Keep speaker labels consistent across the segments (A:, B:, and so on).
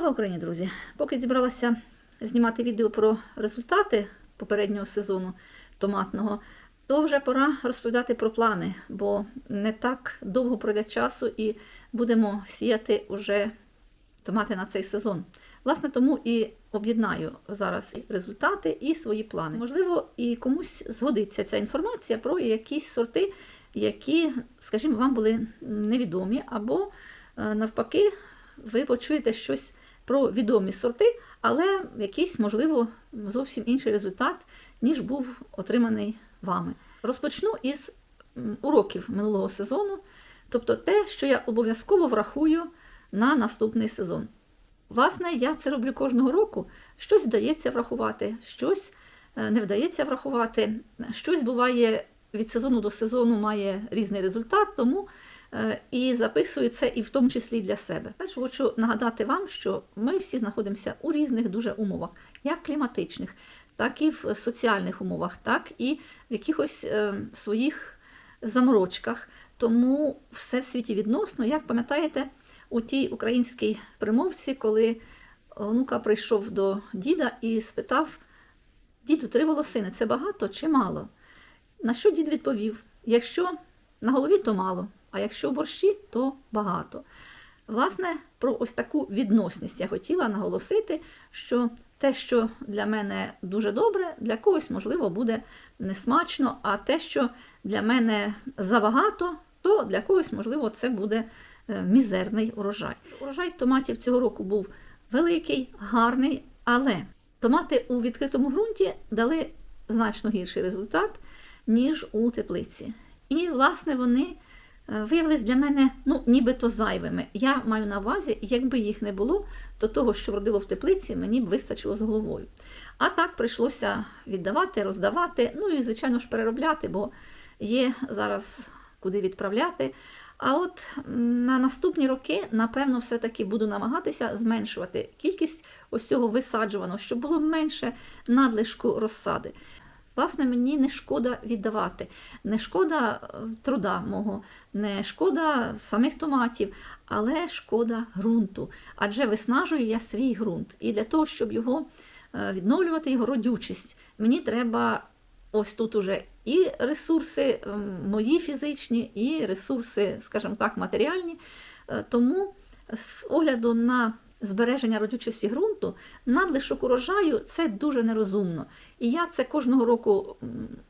A: Слава Україні, друзі! Поки зібралася знімати відео про результати попереднього сезону томатного, то вже пора розповідати про плани, бо не так довго пройде часу і будемо сіяти уже томати на цей сезон. Власне, тому і об'єднаю зараз результати і свої плани. Можливо, і комусь згодиться ця інформація про якісь сорти, які, скажімо, вам були невідомі, або е, навпаки, ви почуєте щось про відомі сорти, але якийсь, можливо, зовсім інший результат, ніж був отриманий вами. Розпочну із уроків минулого сезону, тобто те, що я обов'язково врахую на наступний сезон. Власне, я це роблю кожного року. Щось вдається врахувати, щось е, не вдається врахувати, щось буває від сезону до сезону має різний результат, тому і записую це і в тому числі і для себе. Спершу хочу нагадати вам, що ми всі знаходимося у різних дуже умовах, як кліматичних, так і в соціальних умовах, так і в якихось е, своїх заморочках. Тому все в світі відносно, як пам'ятаєте, у тій українській примовці, коли онука прийшов до діда і спитав: Діду, три волосини це багато чи мало? На що дід відповів: якщо на голові, то мало, а якщо борщі, то багато. Власне, про ось таку відносність я хотіла наголосити, що те, що для мене дуже добре, для когось, можливо, буде несмачно, а те, що для мене забагато, то для когось, можливо, це буде е, мізерний урожай. Урожай томатів цього року був великий, гарний, але томати у відкритому ґрунті дали значно гірший результат, ніж у теплиці. І, власне, вони виявились для мене ну, нібито зайвими. Я маю на увазі, якби їх не було, то того, що вродило в теплиці, мені б вистачило з головою. А так прийшлося віддавати, роздавати, ну і, звичайно ж, переробляти, бо є зараз куди відправляти. А от на наступні роки, напевно, все-таки буду намагатися зменшувати кількість ось цього висаджуваного, щоб було менше надлишку розсади. Власне, мені не шкода віддавати, не шкода е, труда мого, не шкода самих томатів, але шкода ґрунту. Адже виснажую я свій ґрунт. І для того, щоб його е, відновлювати, його родючість, мені треба ось тут уже і ресурси мої фізичні, і ресурси, скажімо так, матеріальні. Е, Тому з огляду на збереження родючості ґрунту, надлишок урожаю це дуже нерозумно. І я це кожного року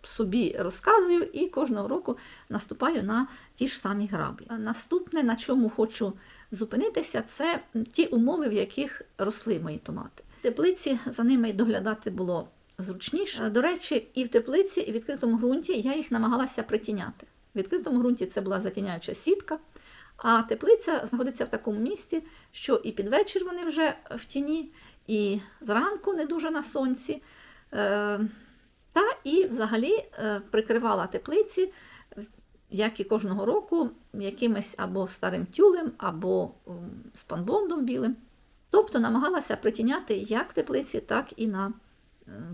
A: собі розказую і кожного року наступаю на ті ж самі граблі. Наступне, на чому хочу зупинитися, це ті умови, в яких росли мої томати. В теплиці за ними доглядати було зручніше. Е, До речі, і в теплиці, і в відкритому ґрунті я їх намагалася притіняти. В відкритому ґрунті це була затіняюча сітка, а теплиця знаходиться в такому місці, що і під вечір вони вже в тіні, і зранку не дуже на сонці. Е, Та і взагалі е, прикривала теплиці, як і кожного року, якимось або старим тюлем, або спанбондом білим. Тобто намагалася притіняти як в теплиці, так і на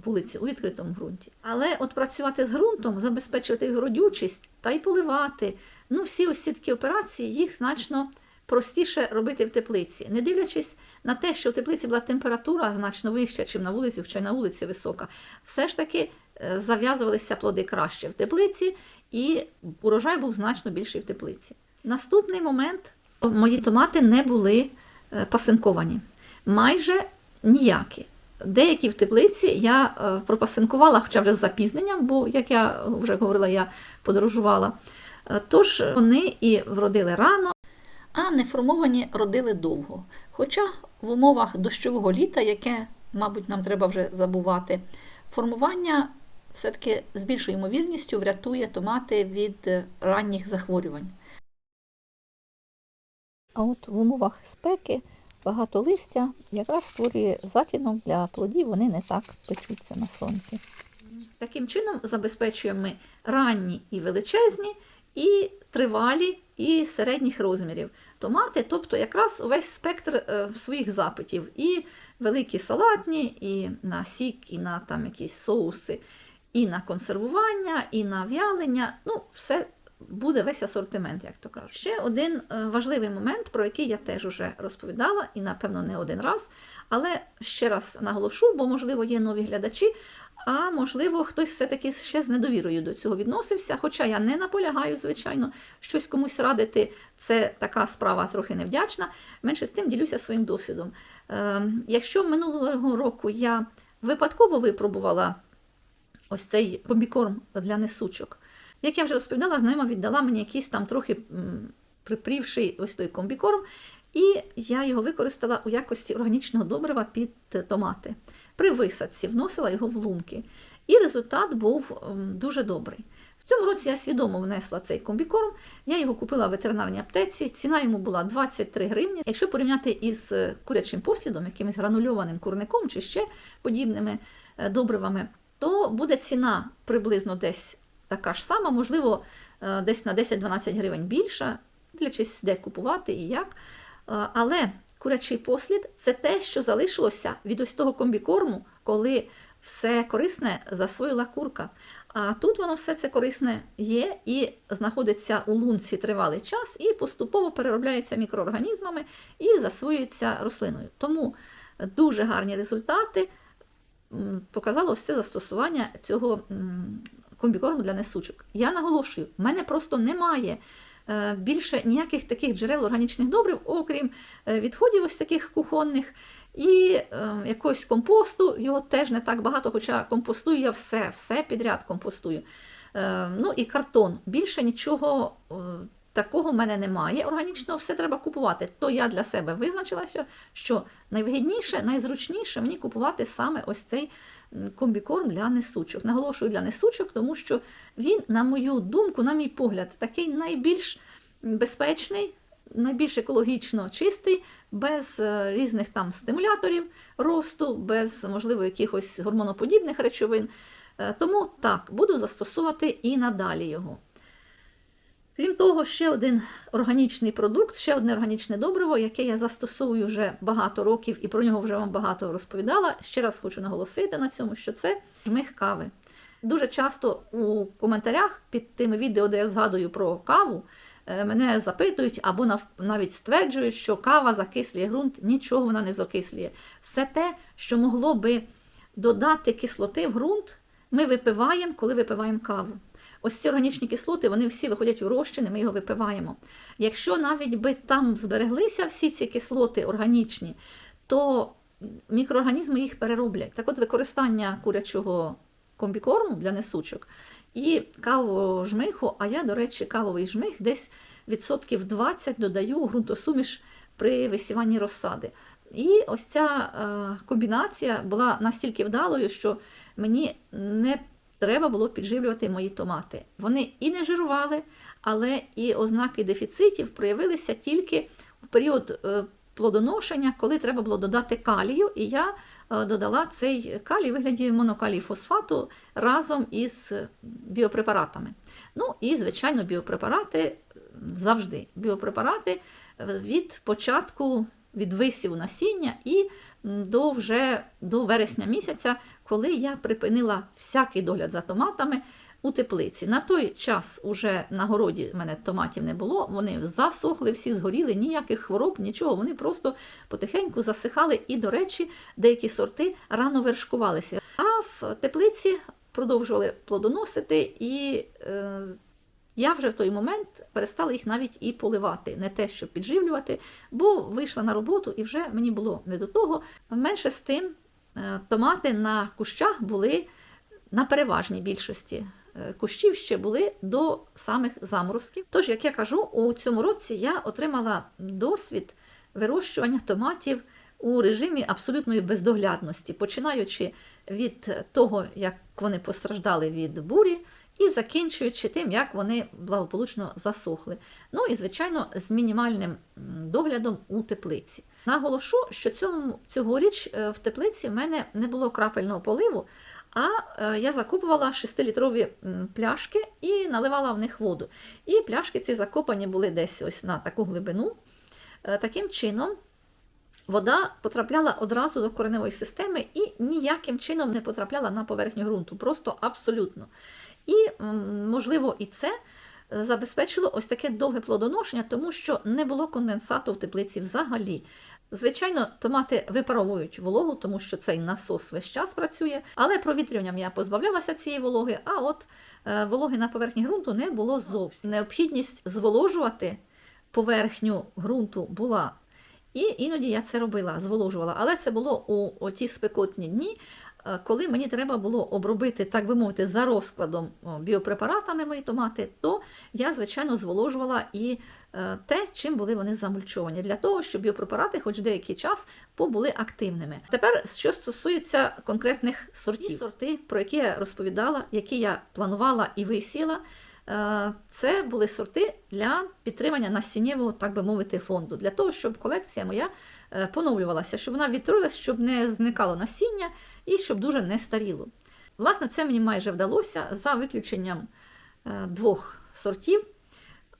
A: вулиці у відкритому ґрунті. Але от працювати з ґрунтом, забезпечувати його родючість та й поливати, ну всі ось такі операції, їх значно простіше робити в теплиці, не дивлячись на те, що в теплиці була температура значно вища, ніж на вулиці, хоча й на вулиці висока, все ж таки е, зав'язувалися плоди краще в теплиці, і урожай був значно більший в теплиці. Наступний момент мої томати не були е, пасинковані, майже ніякі. Деякі в теплиці я е, пропасинкувала, хоча вже з запізненням, бо, як я вже говорила, я подорожувала. Е, Тож вони і вродили рано, а неформовані родили довго. Хоча в умовах дощового літа, яке, мабуть, нам треба вже забувати, формування все-таки з більшою ймовірністю врятує томати від е, ранніх захворювань. А от в умовах спеки багато листя якраз створює затінок для плодів, вони не так печуться на сонці. Таким чином забезпечуємо ми ранні і величезні, і тривалі, і середніх розмірів томати, тобто якраз весь спектр е, своїх запитів. І великі салатні, і на сік, і на там якісь соуси, і на консервування, і на в'ялення. Ну, все буде весь асортимент, як то кажуть. Ще один е, важливий момент, про який я теж уже розповідала, і напевно не один раз. Але ще раз наголошу, бо можливо є нові глядачі. А можливо, хтось все-таки ще з недовірою до цього відносився. Хоча я не наполягаю, звичайно, щось комусь радити, це така справа трохи невдячна. Менше з тим ділюся своїм досвідом. Е, якщо минулого року я випадково випробувала ось цей комбікорм для несучок, як я вже розповідала, знайома віддала мені якийсь там трохи припрівший ось той комбікорм, і я його використала у якості органічного добрива під томати. При висадці вносила його в лунки. І результат був дуже добрий. В цьому році я свідомо внесла цей комбікорм. Я його купила в ветеринарній аптеці. Ціна йому була 23 гривні. Якщо порівняти із е, курячим послідом, якимось гранульованим курником чи ще подібними е, добривами, то буде ціна приблизно десь така ж сама, можливо, е, десь на 10-12 гривень більша, дивлячись, де купувати і як. Е, Але курячий послід це те, що залишилося від ось того комбікорму, коли все корисне засвоїла курка. А тут воно все це корисне є і знаходиться у лунці тривалий час, і поступово переробляється мікроорганізмами і засвоюється рослиною. Тому дуже гарні результати показало все застосування цього м, комбікорму для несучок. Я наголошую, в мене просто немає е, більше ніяких таких джерел органічних добрив, окрім е, відходів ось таких кухонних. І е, якогось компосту, його теж не так багато, хоча компостую я все, все підряд компостую. Ну і картон. Більше нічого такого в мене немає. Органічного все треба купувати. То я для себе визначилася, що найвигідніше, найзручніше мені купувати саме ось цей комбікорм для несучок. Наголошую для несучок, тому що він, на мою думку, на мій погляд, такий найбільш безпечний, найбільш екологічно чистий, без е, різних там стимуляторів росту, без, можливо, якихось гормоноподібних речовин. Е, Тому так, буду застосовувати і надалі його. Крім того, ще один органічний продукт, ще одне органічне добриво, яке я застосовую вже багато років і про нього вже вам багато розповідала. Ще раз хочу наголосити на цьому, що це жмих кави. Дуже часто у коментарях під тими відео, де я згадую про каву, е, мене запитують або навіть стверджують, що кава закислює ґрунт, нічого вона не закислює. Все те, що могло би додати кислоти в ґрунт, ми випиваємо, коли випиваємо каву. Ось ці органічні кислоти, вони всі виходять у розчини, ми його випиваємо. Якщо навіть би там збереглися всі ці кислоти органічні, то мікроорганізми їх перероблять. Так от використання курячого комбікорму для несучок і кавового жмиху, а я, до речі, кавовий жмих десь відсотків 20 додаю ґрунтосуміш при висіванні розсади. І ось ця е, комбінація була настільки вдалою, що мені не треба було підживлювати мої томати. Вони і не жирували, але і ознаки дефіцитів проявилися тільки в період е, плодоношення, коли треба було додати калію, і я е, додала цей калій у вигляді монокалій фосфату разом із біопрепаратами. Ну і, звичайно, біопрепарати завжди. Біопрепарати е, від початку від висіву насіння і до вже до вересня місяця, коли я припинила всякий догляд за томатами у теплиці. На той час уже на городі в мене томатів не було, вони засохли, всі згоріли, ніяких хвороб, нічого. Вони просто потихеньку засихали. І, до речі, деякі сорти рано вершкувалися. А в теплиці продовжували плодоносити і. Е, я вже в той момент перестала їх навіть і поливати, не те, щоб підживлювати, бо вийшла на роботу і вже мені було не до того. Менше з тим, томати на кущах були на переважній більшості е, кущів ще були до самих заморозків. Тож, як я кажу, у цьому році я отримала досвід вирощування томатів у режимі абсолютної бездоглядності, починаючи від того, як вони постраждали від бурі, і закінчуючи тим, як вони благополучно засохли. Ну і, звичайно, з мінімальним доглядом у теплиці. Наголошу, що цьому, цьогоріч е, в теплиці в мене не було крапельного поливу, а е, я закупувала 6-літрові пляшки і наливала в них воду. І пляшки ці закопані були десь ось на таку глибину. Е, Таким чином, вода потрапляла одразу до кореневої системи і ніяким чином не потрапляла на поверхню ґрунту, просто абсолютно. І, можливо, і це забезпечило ось таке довге плодоношення, тому що не було конденсату в теплиці взагалі. Звичайно, томати випаровують вологу, тому що цей насос весь час працює, але провітрюванням я позбавлялася цієї вологи, а от е, вологи на поверхні ґрунту не було зовсім. Необхідність зволожувати поверхню ґрунту була. І іноді я це робила, зволожувала. Але це було у ті спекотні дні, коли мені треба було обробити, так би мовити, за розкладом біопрепаратами мої томати, то я, звичайно, зволожувала і е, те, чим були вони замульчовані, для того, щоб біопрепарати хоч деякий час побули активними. Тепер, що стосується конкретних сортів, Ті сорти, про які я розповідала, які я планувала і висіла. Е, Це були сорти для підтримання насіннєвого, так би мовити, фонду, для того, щоб колекція моя е, поновлювалася, щоб вона відтворилася, щоб не зникало насіння і щоб дуже не старіло. Власне, це мені майже вдалося за виключенням е, двох сортів.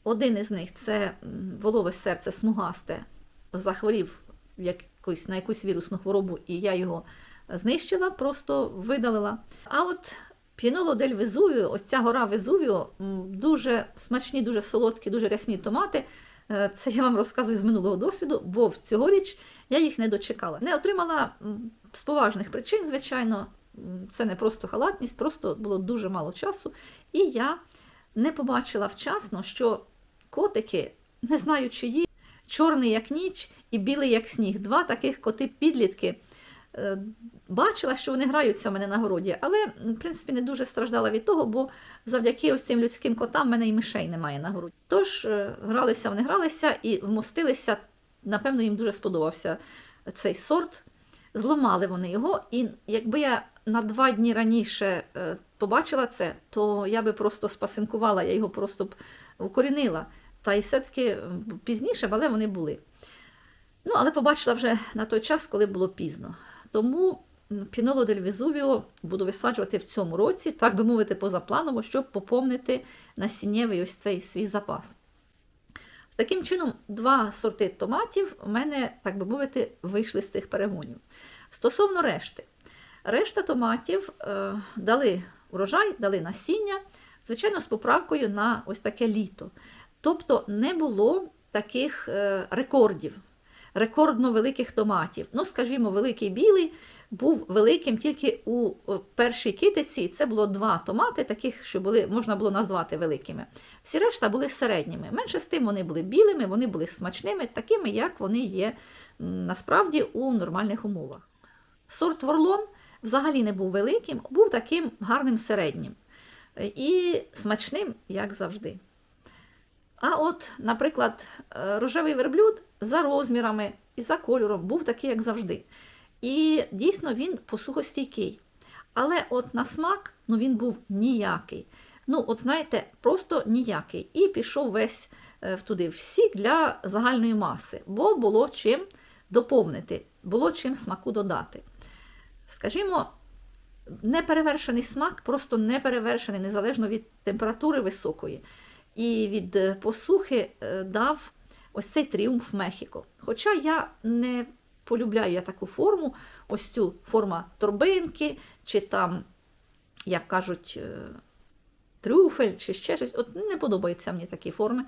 A: Один із них це волове серце смугасте, захворів якось, на якусь вірусну хворобу, і я його знищила, просто видалила. А от П'єноло дель Везувіо, ось гора Везувіо, дуже смачні, дуже солодкі, дуже рясні томати. Е, Це я вам розказую з минулого досвіду, бо в цьогоріч я їх не дочекала. Не отримала з поважних причин, звичайно. Це не просто халатність, просто було дуже мало часу. І я не побачила вчасно, що котики, не знаю чиї, чорний як ніч і білий як сніг. Два таких коти-підлітки. Е, Бачила, що вони граються в мене на городі, але, в принципі, не дуже страждала від того, бо завдяки ось цим людським котам в мене і мишей немає на городі. Тож е, гралися вони гралися і вмостилися. Напевно, їм дуже сподобався цей сорт. Зламали вони його, і якби я на два дні раніше е, побачила це, то я би просто спасинкувала, я його просто б укорінила. Та й все-таки пізніше, але вони були. Ну, але побачила вже на той час, коли було пізно. Тому Піноло дель Везувіо буду висаджувати в цьому році, так би мовити, позапланово, щоб поповнити насіннєвий ось цей свій запас. Таким чином, два сорти томатів у мене, так би мовити, вийшли з цих перегонів. Стосовно решти, решта томатів е, дали урожай, дали насіння, звичайно, з поправкою на ось таке літо. Тобто не було таких е, рекордів, рекордно великих томатів. Ну, скажімо, великий білий був великим тільки у першій китиці. Це було два томати, таких, що були, можна було назвати великими. Всі решта були середніми. Менше з тим вони були білими, вони були смачними, такими, як вони є насправді у нормальних умовах. Сорт Ворлон взагалі не був великим, був таким гарним середнім і смачним, як завжди. А от, наприклад, е, рожевий верблюд за розмірами і за кольором був такий, як завжди. І дійсно він посухостійкий. Але от на смак ну, він був ніякий. Ну, от знаєте, просто ніякий. І пішов весь е, туди всік для загальної маси, бо було чим доповнити, було чим смаку додати. Скажімо, неперевершений смак, просто неперевершений, незалежно від температури високої. І від е, посухи е, дав ось цей тріумф Мехіко. Хоча я не полюбляю я таку форму, ось цю форма торбинки, чи там, як кажуть, е, трюфель, чи ще щось. От не подобаються мені такі форми.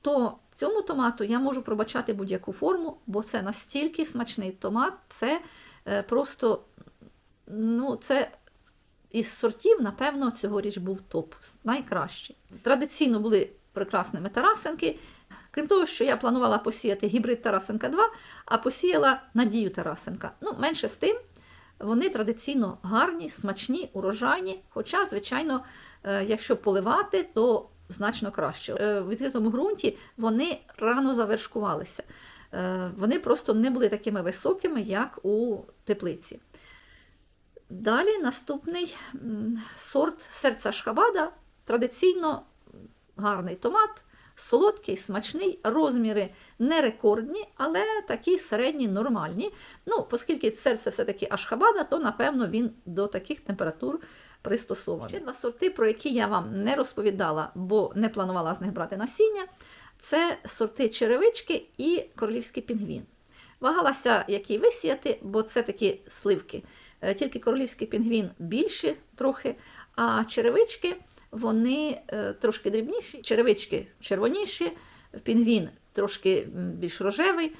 A: То цьому томату я можу пробачати будь-яку форму, бо це настільки смачний томат, це просто ну, це із сортів, напевно, цьогоріч був топ, найкращий. Традиційно були прекрасними тарасенки. Крім того, що я планувала посіяти гібрид Тарасенка 2, а посіяла Надію Тарасенка. Ну, менше з тим, вони традиційно гарні, смачні, урожайні. Хоча, звичайно, е, якщо поливати, то значно краще. Е, В відкритому ґрунті вони рано завершкувалися. Е, Вони просто не були такими високими, як у теплиці. Далі наступний сорт серця шхабада, традиційно гарний томат, солодкий, смачний, розміри не рекордні, але такі середні, нормальні. Ну, оскільки серце все-таки ашхабада, то напевно він до таких температур пристосований. Ще два сорти, про які я вам не розповідала, бо не планувала з них брати насіння. Це сорти черевички і королівський пінгвін. Вагалася, який висіяти, бо це такі сливки. Е, Тільки королівський пінгвін більші трохи, а черевички вони е, трошки дрібніші, черевички червоніші, пінгвін трошки більш рожевий.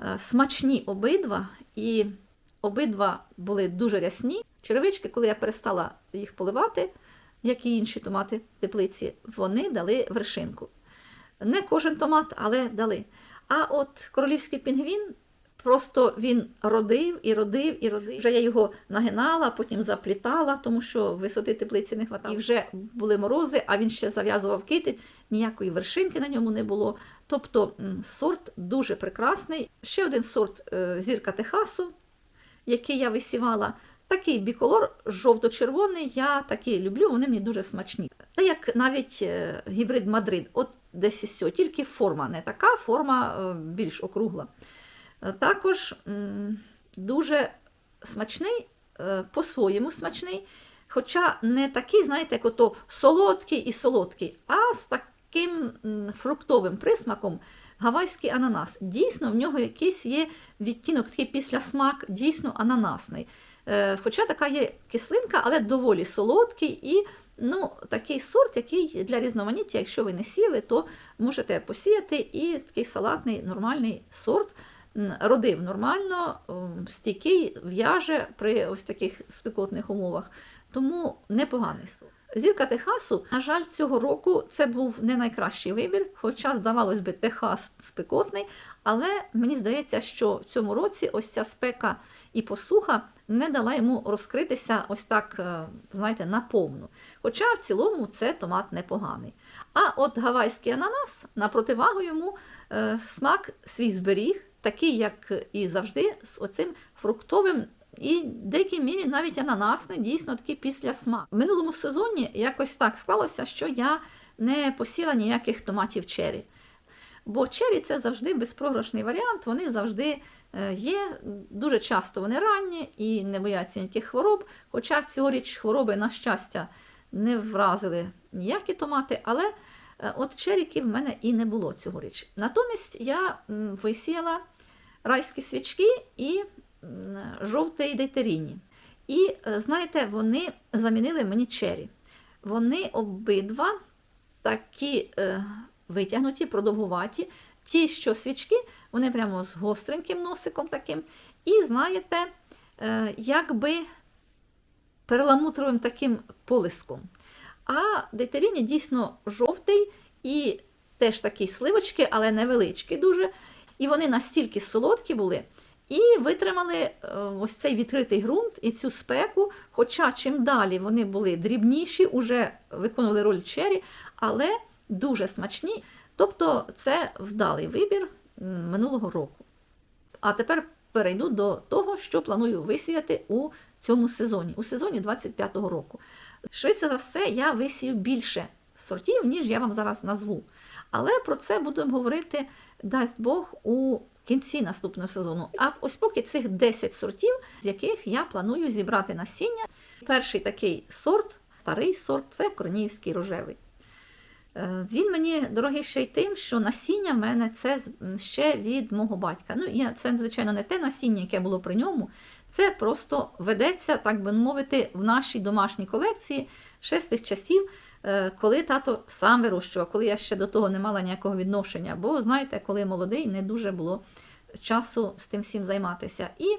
A: Е, Смачні обидва, і обидва були дуже рясні. Черевички, коли я перестала їх поливати, як і інші томати теплиці, вони дали вершинку. Не кожен томат, але дали. А от королівський пінгвін просто він родив і родив і родив. Вже я його нагинала, потім заплітала, тому що висоти теплиці не хватало. І вже були морози, а він ще зав'язував китиць, ніякої вершинки на ньому не було. Тобто сорт дуже прекрасний. Ще один сорт е, зірка Техасу, який я висівала. Такий біколор жовто-червоний, я такий люблю, вони мені дуже смачні. Та як навіть е, гібрид Мадрид, от десь і сьо, тільки форма не така, форма е, більш округла. Е, Також дуже смачний, е, по-своєму смачний, хоча не такий, знаєте, як ото солодкий і солодкий, а з таким фруктовим присмаком. Гавайський ананас. Дійсно, в нього якийсь є відтінок, такий післясмак, дійсно ананасний. Хоча така є кислинка, але доволі солодкий і ну, такий сорт, який для різноманіття, якщо ви не сіли, то можете посіяти і такий салатний нормальний сорт. Родив нормально, стійкий, в'яже при ось таких спекотних умовах. Тому непоганий сорт. Зірка Техасу, на жаль, цього року це був не найкращий вибір, хоча, здавалось би, Техас спекотний, але мені здається, що в цьому році ось ця спека і посуха не дала йому розкритися ось так, е, знаєте, наповну. Хоча в цілому це томат непоганий. А от гавайський ананас на противагу йому е, смак свій зберіг, такий, як і завжди, з оцим фруктовим. І в деякій мірі навіть ананасний, дійсно такий після смак. В минулому сезоні якось так склалося, що я не посіла ніяких томатів чері. Бо чері це завжди безпрограшний варіант, вони завжди є. Дуже часто вони ранні і не бояться ніяких хвороб. Хоча цьогоріч хвороби, на щастя, не вразили ніякі томати, але е, от черіків в мене і не було цьогоріч. Натомість я висіяла райські свічки і жовтий дейтеріні. І е, знаєте, вони замінили мені чері. Вони обидва такі е, витягнуті, продовгуваті. Ті, що свічки, вони прямо з гостреньким носиком таким. І знаєте, е, якби перламутровим таким полиском. А дейтеріні дійсно жовтий і теж такі сливочки, але невеличкі дуже. І вони настільки солодкі були. І витримали е, ось цей відкритий ґрунт і цю спеку. Хоча чим далі вони були дрібніші, уже виконували роль чері, але дуже смачні. Тобто це вдалий вибір минулого року. А тепер перейду до того, що планую висіяти у цьому сезоні, у сезоні 25-го року. Швидше за все, я висію більше сортів, ніж я вам зараз назву. Але про це будемо говорити, дасть Бог, у кінці наступного сезону. А ось поки цих 10 сортів, з яких я планую зібрати насіння. Перший такий сорт, старий сорт це корнівський рожевий. Е, Він мені дорогий ще й тим, що насіння в мене це ще від мого батька. Ну, я, це, звичайно, не те насіння, яке було при ньому. Це просто ведеться, так би мовити, в нашій домашній колекції ще з тих часів, е, коли тато сам вирощував, коли я ще до того не мала ніякого відношення. Бо, знаєте, коли молодий, не дуже було часу з тим всім займатися. І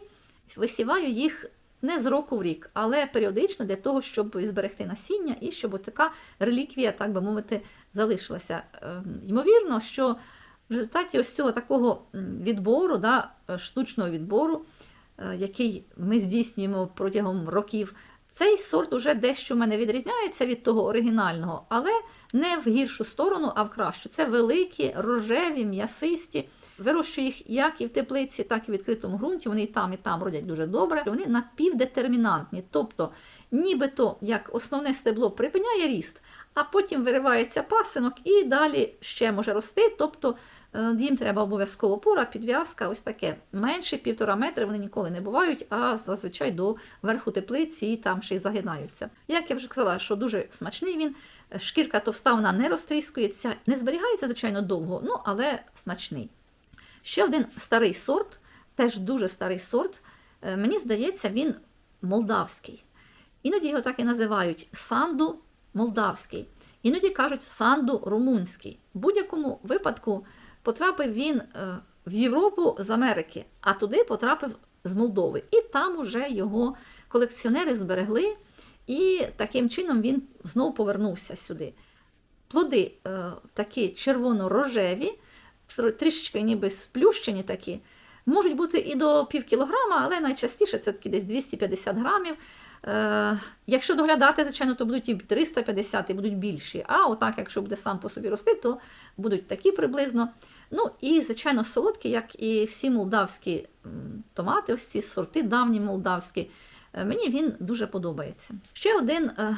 A: висіваю їх не з року в рік, але періодично для того, щоб зберегти насіння і щоб така реліквія, так би мовити, залишилася. Е, Ймовірно, що в результаті ось цього такого відбору, да, е, штучного відбору, е, який ми здійснюємо протягом років, цей сорт уже дещо в мене відрізняється від того оригінального, але не в гіршу сторону, а в кращу. Це великі, рожеві, м'ясисті. Вирощую їх як і в теплиці, так і в відкритому ґрунті. Вони і там, і там родять дуже добре. Вони напівдетермінантні. Тобто, нібито як основне стебло припиняє ріст, а потім виривається пасинок і далі ще може рости. Тобто їм треба обов'язково пора, підв'язка, ось таке. Менше півтора метри вони ніколи не бувають, а зазвичай до верху теплиці і там ще й загинаються. Як я вже казала, що дуже смачний він. Шкірка товста, вона не розтріскується, не зберігається, звичайно, довго, ну але смачний. Ще один старий сорт, теж дуже старий сорт. е, Мені здається, він молдавський. Іноді його так і називають санду молдавський. Іноді кажуть санду румунський. В будь-якому випадку потрапив він е, в Європу з Америки, а туди потрапив з Молдови. І там уже його колекціонери зберегли, і таким чином він знову повернувся сюди. Плоди е, такі червоно-рожеві, трішечки ніби сплющені такі. Можуть бути і до пів кілограма, але найчастіше це такі десь 250 грамів. Е, якщо доглядати, звичайно, то будуть і 350 і будуть більші. А отак, якщо буде сам по собі рости, то будуть такі приблизно. Ну і, звичайно, солодкі, як і всі молдавські томати, ось ці сорти давні молдавські. Е, Мені він дуже подобається. Ще один е,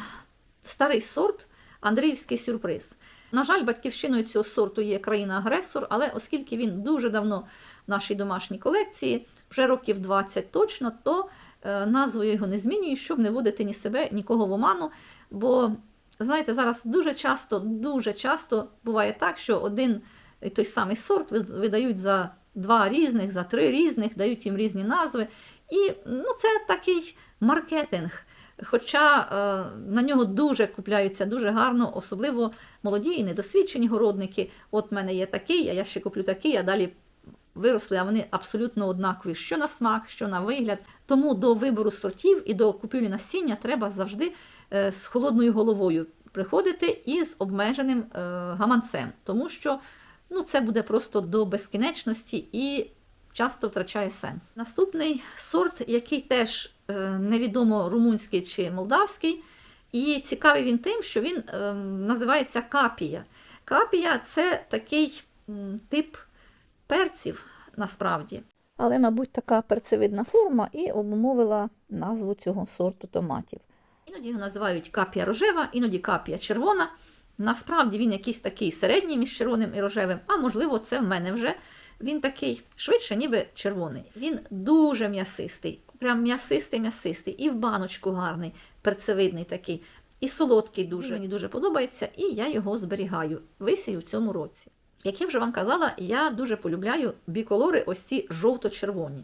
A: старий сорт Андріївський сюрприз. На жаль, батьківщиною цього сорту є країна-агресор, але оскільки він дуже давно в нашій домашній колекції, вже років 20 точно, то назву я його не змінюю, щоб не вводити ні себе, нікого в оману. Бо, знаєте, зараз дуже часто, дуже часто буває так, що один і той самий сорт видають за два різних, за три різних, дають їм різні назви. І ну, це такий маркетинг. Хоча е, на нього дуже купляються дуже гарно, особливо молоді і недосвідчені городники. От в мене є такий, а я ще куплю такий, а далі виросли, а вони абсолютно однакові, що на смак, що на вигляд. Тому до вибору сортів і до купівлі насіння треба завжди е, з холодною головою приходити і з обмеженим е, гаманцем, тому що ну, це буде просто до безкінечності і часто втрачає сенс. Наступний сорт, який теж е, невідомо румунський чи молдавський, і цікавий він тим, що він е, називається капія. Капія це такий тип перців насправді. Але, мабуть, така перцевидна форма і обумовила назву цього сорту томатів. Іноді його називають капія рожева, іноді капія червона. Насправді він якийсь такий середній між червоним і рожевим, а можливо, це в мене вже. Він такий швидше, ніби червоний. Він дуже м'ясистий, прям м'ясистий, м'ясистий, і в баночку гарний, перцевидний такий, і солодкий дуже. Мені дуже подобається, і я його зберігаю. Висію в цьому році. Як я вже вам казала, я дуже полюбляю біколори, ось ці жовто-червоні.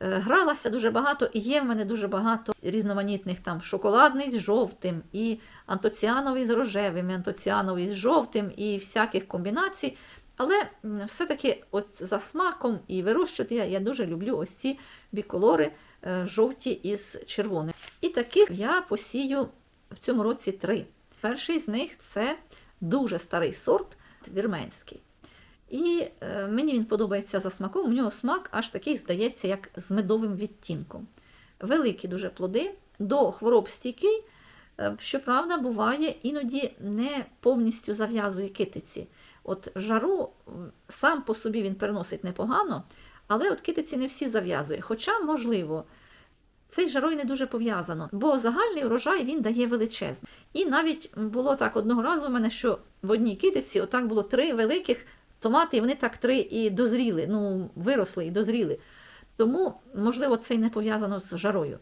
A: Е, Гралася дуже багато, і є в мене дуже багато різноманітних там шоколадний з жовтим, і антоціановий з рожевим, і антоціановий з жовтим, і всяких комбінацій. Але все-таки от за смаком і вирощувати я, я дуже люблю ось ці біколори е, жовті із червоним. І таких я посію в цьому році три. Перший з них це дуже старий сорт вірменський. І е, мені він подобається за смаком. У нього смак аж такий, здається, як з медовим відтінком. Великі дуже плоди, до хвороб стійкий. Е, Щоправда, буває, іноді не повністю зав'язує китиці. От жару сам по собі він переносить непогано, але от китиці не всі зав'язує. Хоча, можливо, цей жарой не дуже пов'язано, бо загальний урожай він дає величезний. І навіть було так одного разу у мене, що в одній китиці отак було три великих томати, і вони так три і дозріли, ну, виросли і дозріли. Тому, можливо, це й не пов'язано з жарою.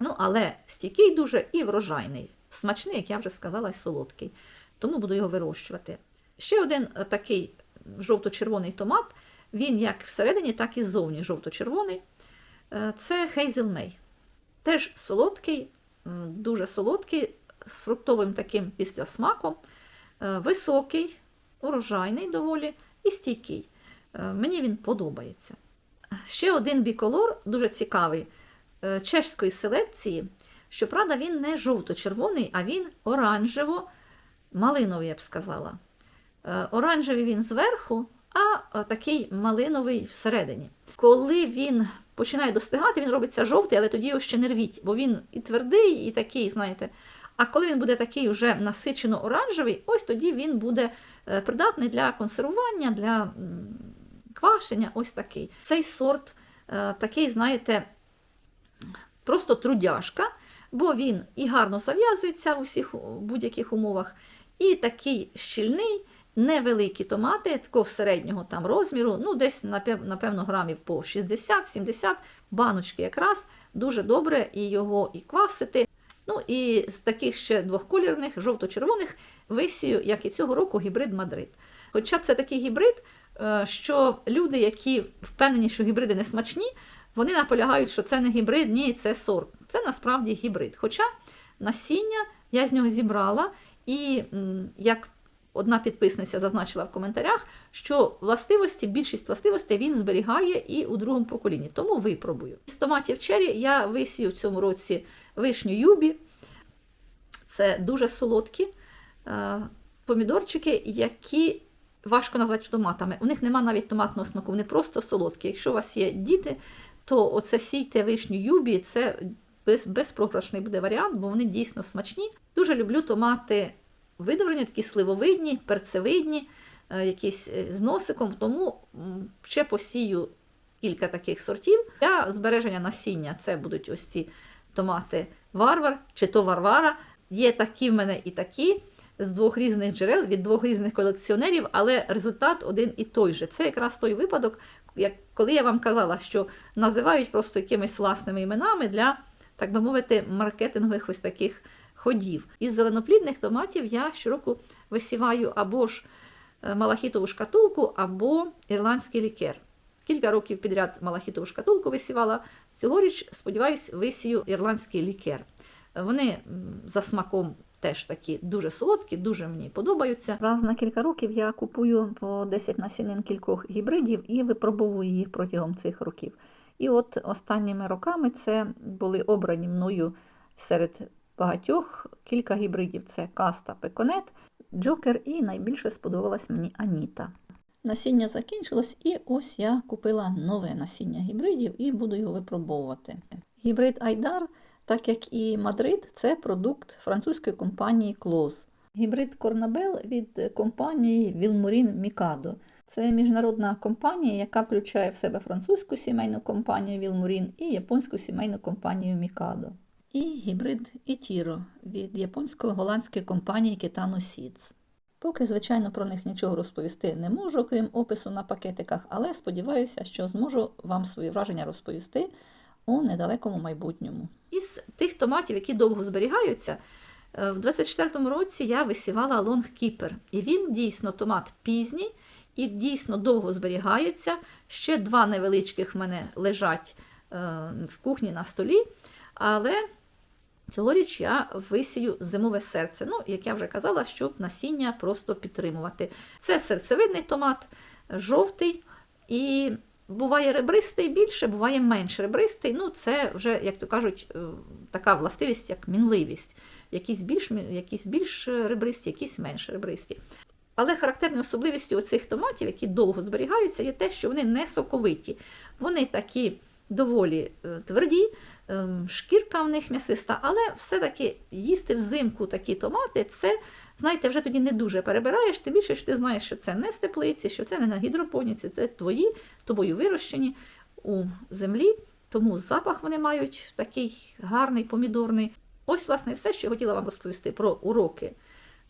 A: Ну, але стійкий дуже і врожайний. Смачний, як я вже сказала, і солодкий. Тому буду його вирощувати. Ще один такий жовто-червоний томат, він як всередині, так і ззовні жовто-червоний. Е, Це Хейзелмей. Теж солодкий, дуже солодкий, з фруктовим таким післясмаком, е, високий, урожайний доволі і стійкий. Е, Мені він подобається. Ще один біколор, дуже цікавий, е, чешської селекції. Щоправда, він не жовто-червоний, а він оранжево-малиновий, я б сказала. Е, Оранжевий він зверху, а такий малиновий всередині. Коли він починає достигати, він робиться жовтий, але тоді його ще не рвіть, бо він і твердий, і такий, знаєте. А коли він буде такий вже насичено оранжевий, ось тоді він буде придатний для консервування, для квашення, ось такий. Цей сорт е, такий, знаєте, просто трудяжка, бо він і гарно зав'язується в усіх будь-яких умовах, і такий щільний, невеликі томати, такого середнього там розміру, ну десь напевно грамів по 60-70 баночки якраз дуже добре і його і квасити. Ну і з таких ще двохколірних, жовто-червоних, висію, як і цього року, гібрид Мадрид. Хоча це такий гібрид, е, що люди, які впевнені, що гібриди не смачні, вони наполягають, що це не гібрид, ні, це сорт. Це насправді гібрид. Хоча насіння я з нього зібрала, І як одна підписниця зазначила в коментарях, що властивості, більшість властивостей він зберігає і у другому поколінні. Тому випробую. З томатів черрі я висію в цьому році вишню юбі. Це дуже солодкі е, помідорчики, які важко назвати томатами. У них нема навіть томатного смаку, вони просто солодкі. Якщо у вас є діти, то оце сійте вишню юбі, це без, безпрограшний буде варіант, бо вони дійсно смачні. Дуже люблю томати видовжені, такі сливовидні, перцевидні, е, якісь е, з носиком, тому ще посію кілька таких сортів. Для збереження насіння це будуть ось ці томати варвар чи то варвара. Є такі в мене і такі з двох різних джерел, від двох різних колекціонерів, але результат один і той же. Це якраз той випадок, як коли я вам казала, що називають просто якимись власними іменами для, так би мовити, маркетингових ось таких ходів. Із зеленоплідних томатів я щороку висіваю або ж е, малахітову шкатулку, або ірландський лікер. Кілька років підряд малахітову шкатулку висівала. Цьогоріч, сподіваюсь, висію ірландський лікер. Вони за смаком теж такі дуже солодкі, дуже мені подобаються. Раз на кілька років я купую по 10 насінин кількох гібридів і випробовую їх протягом цих років. І от останніми роками це були обрані мною серед багатьох кілька гібридів: це каста пеконет, джокер і найбільше сподобалась мені Аніта. Насіння закінчилось, і ось я купила нове насіння гібридів і буду його випробовувати. Гібрид Айдар, так як і Мадрид, це продукт французької компанії Клоз. Гібрид Корнабел від компанії Вілмурін Мікадо. Це міжнародна компанія, яка включає в себе французьку сімейну компанію Вілмурін і японську сімейну компанію Мікадо. І гібрид Ітіро від японсько-голландської компанії Kitano Seeds. Поки, звичайно, про них нічого розповісти не можу, крім опису на пакетиках, але сподіваюся, що зможу вам свої враження розповісти у недалекому майбутньому. Із тих томатів, які довго зберігаються, е, в 24-му році я висівала Long Keeper. І він дійсно томат пізній і дійсно довго зберігається. Ще два невеличких в мене лежать е, в кухні на столі. Але Цьогоріч я висію зимове серце. Ну, як я вже казала, щоб насіння просто підтримувати. Це серцевидний томат, жовтий і буває ребристий більше, буває менш ребристий. Ну, це вже, як то кажуть, е, така властивість, як мінливість. Якісь більш, якісь більш ребристі, якісь менш ребристі. Але характерною особливістю цих томатів, які довго зберігаються, є те, що вони не соковиті. Вони такі доволі е, тверді, ем, шкірка в них м'ясиста, але все-таки їсти взимку такі томати, це, знаєте, вже тоді не дуже перебираєш, тим більше, що ти знаєш, що це не з теплиці, що це не на гідропоніці, це твої, тобою вирощені у землі, тому запах вони мають такий гарний, помідорний. Ось, власне, все, що я хотіла вам розповісти про уроки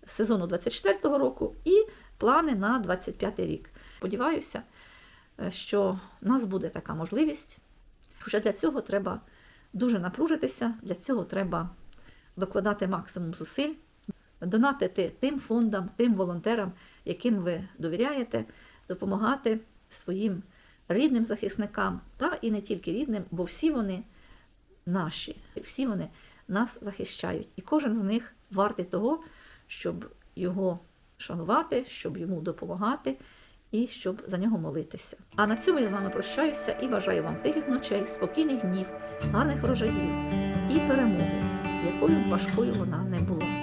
A: сезону 24-го року і плани на 25-й рік. Сподіваюся, е, що в нас буде така можливість. Хоча для цього треба дуже напружитися, для цього треба докладати максимум зусиль, донатити тим фондам, тим волонтерам, яким ви довіряєте, допомагати своїм рідним захисникам та і не тільки рідним, бо всі вони наші, всі вони нас захищають. І кожен з них вартий того, щоб його шанувати, щоб йому допомагати і щоб за нього молитися. А на цьому я з вами прощаюся і бажаю вам тихих ночей, спокійних днів, гарних врожаїв і перемоги, якою б важкою вона не була.